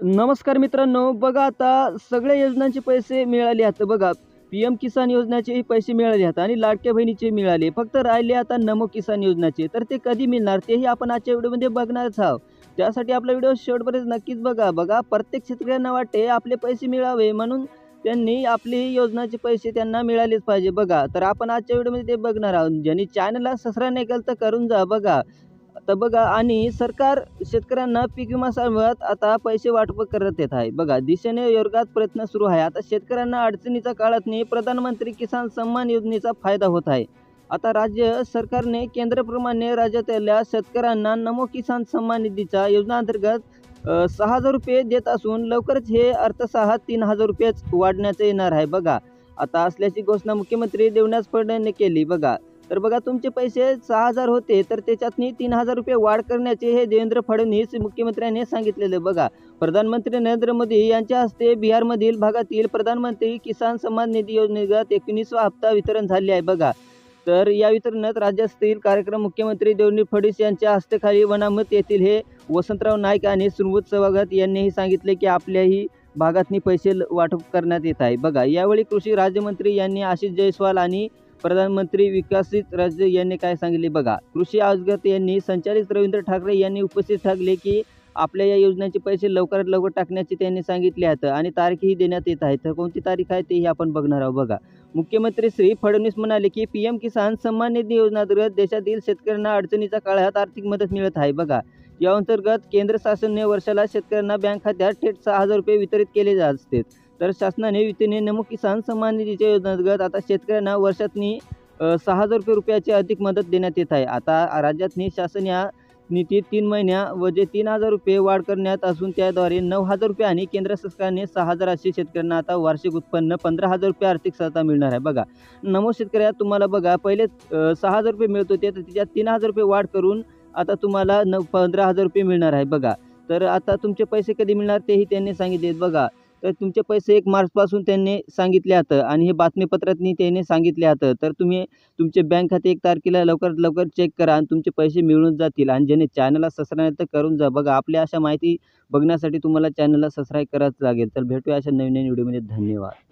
नमस्कार मित्रांनो बघा आता सगळ्या योजनांचे पैसे मिळाले आहेत. बघा पी एम किसान योजनेचेही पैसे मिळाले आहेत आणि लाडक्या बहिणीचे मिळाले. फक्त राहिले आता नमो किसान योजनाचे. तर ते कधी मिळणार? तेही आपण आजच्या व्हिडिओमध्ये बघणारच आहोत. त्यासाठी आपला व्हिडिओ शेवटपर्यंत नक्कीच बघा. बघा प्रत्येक शेतकऱ्यांना वाटते आपले पैसे मिळावे म्हणून त्यांनी आपली योजनाचे पैसे त्यांना मिळालेच पाहिजे. बघा तर आपण आजच्या व्हिडिओमध्ये ते बघणार आहोत. ज्यांनी चॅनलला सबस्क्राईब नाही केलं तर करून जा. बघा तर बघा आणि सरकार शेतकऱ्यांना पीक विमा आता पैसे वाटप करत येत आहे. बघा दिशेने योगात प्रयत्न सुरू आहे. आता शेतकऱ्यांना अडचणीच्या काळातनी प्रधानमंत्री किसान सन्मान योजनेचा फायदा होत आहे. आता राज्य सरकारने केंद्राप्रमाणे राज्यातल्या शेतकऱ्यांना नमो किसान सन्मान निधीच्या योजनांतर्गत सहा हजार रुपये देत असून लवकरच हे अर्थसहा तीन हजार रुपयेच वाढण्याचं येणार आहे. बघा आता असल्याची घोषणा मुख्यमंत्री देवनाथ फडणवीस केली. बघा तर बघा तुमचे पैसे सहा हजार होते तर त्याच्यातनी तीन हजार रुपये वाढ करण्याचे हे देवेंद्र फडणवीस मुख्यमंत्र्यांनी सांगितलेले बघा. प्रधानमंत्री नरेंद्र मोदी यांच्या हस्ते बिहारमधील भागातील प्रधानमंत्री किसान सन्मान निधी योजनेगत एकोणीसवा हप्ता वितरण झाले आहे बघा. तर या वितरणात राज्यातील कार्यक्रम मुख्यमंत्री देवेंद्र फडणवीस यांच्या हस्तेखाली वनामत येथील हे वसंतराव नाईक आणि सुरमुत सभागत यांनीही सांगितले की आपल्याही भागातनी पैसे ल- वाटप करण्यात येत आहे. बघा यावेळी कृषी राज्यमंत्री यांनी आशिष जयस्वाल आणि प्रधानमंत्री विकसित राज्य यांनी काय सांगितले? बघा कृषी आयोजक यांनी संचालित रवींद्र ठाकरे यांनी उपस्थित ठाकले की आपल्या या योजनेचे पैसे लवकरात लवकर टाकण्याचे त्यांनी सांगितले आहेत आणि तारीखही देण्यात येत आहे. तर कोणती तारीख आहे तेही आपण बघणार आहोत. बघा मुख्यमंत्री श्री फडणवीस म्हणाले की पी एम किसान सन्मान निधी योजनेअंतर्गत देशातील शेतकऱ्यांना अडचणीच्या काळात आर्थिक मदत मिळत आहे. बघा या अंतर्गत केंद्र शासनाने वर्षाला शेतकऱ्यांना बँक खात्यात थेट सहा हजार रुपये वितरित केले जात असते तर शासनाने युतीने नमो किसान सन्मान निधीच्या योजनेअंतर्गत आता शेतकऱ्यांना वर्षातनी सहा हजार रुपये रुपयाची अधिक मदत देण्यात येत आहे. आता राज्यातनी शासन या नीती तीन महिन्या व जे तीन हजार रुपये वाढ करण्यात असून त्याद्वारे नऊ हजार रुपये आणि केंद्र सरकारने सहा हजार असे शेतकऱ्यांना आता वार्षिक उत्पन्न पंधरा हजार रुपये आर्थिक सहायता मिळणार आहे. बघा नमो शेतकऱ्या तुम्हाला बघा पहिले सहा हजार रुपये मिळत होते तर त्याच्यात तीन हजार रुपये वाढ करून आता तुम्हाला न पंधरा हजार रुपये मिळणार आहे. बघा तर आता तुमचे पैसे कधी मिळणार तेही त्यांनी सांगितले बघा तर तुमचे पैसे एक मार्चपासून त्यांनी सांगितले होतं आणि हे बातमीपत्रातनी त्यांनी सांगितले होतं. तर तुम्ही तुमचे बँक खाते एक तारखेला लवकरात लवकर चेक करा आणि तुमचे पैसे मिळून जातील आणि ज्याने चॅनलला सबस्क्राईब तर करून जा. बघा आपल्या अशा माहिती बघण्यासाठी तुम्हाला चॅनलला सबस्क्राईब करावंच लागेल. तर भेटूया अशा नवीन नवीन व्हिडिओमध्ये. धन्यवाद.